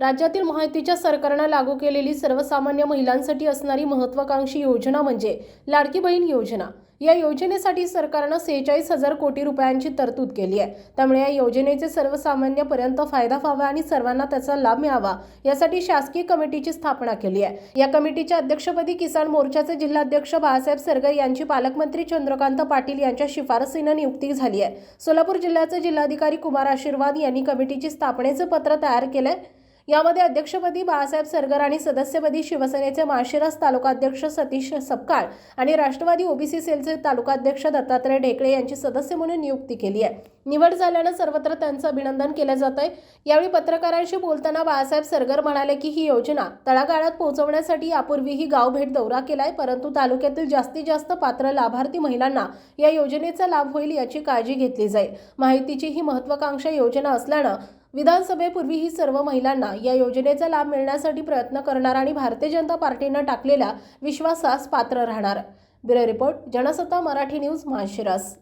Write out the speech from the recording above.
राज्यातील महायुतीच्या सरकारनं लागू केलेली सर्वसामान्य महिलांसाठी असणारी महत्वाकांक्षी योजना म्हणजे लाडकी बहीण योजना. या योजनेसाठी सरकारनं सेहेचाळीस हजार कोटी रुपयांची तरतूद केली आहे. त्यामुळे या योजनेचे सर्वसामान्यपर्यंत फायदा व्हावा आणि सर्वांना त्याचा लाभ मिळावा यासाठी शासकीय कमिटीची स्थापना केली आहे. या कमिटीच्या अध्यक्षपदी किसान मोर्चाचे जिल्हाध्यक्ष बाळासाहेब सरगर यांची पालकमंत्री चंद्रकांत पाटील यांच्या शिफारसीनं नियुक्ती झाली आहे. सोलापूर जिल्ह्याचे जिल्हाधिकारी कुमार आशीर्वाद यांनी कमिटीची स्थापनेचं पत्र तयार केलंय. यामध्ये अध्यक्षपदी बाळासाहेब सरगर आणि सदस्यपदी शिवसेनेचे माळशिरस तालुकाध्यक्ष सतीश सपकाळ आणि राष्ट्रवादी ओबीसी सेलचे तालुकाध्यक्ष दत्तात्रय ढेकळे यांची सदस्य म्हणून नियुक्ती केली आहे. निवड झाल्यानं सर्वत्र त्यांचं अभिनंदन केलं जात आहे यावेळी पत्रकारांशी बोलताना बाळासाहेब सरगर म्हणाले की ही योजना तळागाळात पोहोचवण्यासाठी यापूर्वीही गाव भेट दौरा केलाय परंतु तालुक्यातील जास्तीत जास्त पात्र लाभार्थी महिलांना या योजनेचा लाभ होईल याची काळजी घेतली जाईल. माहितीची ही महत्वाकांक्षा योजना असल्यानं विधानसभेपूर्वी ही सर्व महिलांना या योजनेचा लाभ मिळण्यासाठी प्रयत्न करणार आणि भारतीय जनता पार्टीनं टाकलेल्या विश्वासास पात्र राहणार. Bureau report Jansatta Marathi news Malshiras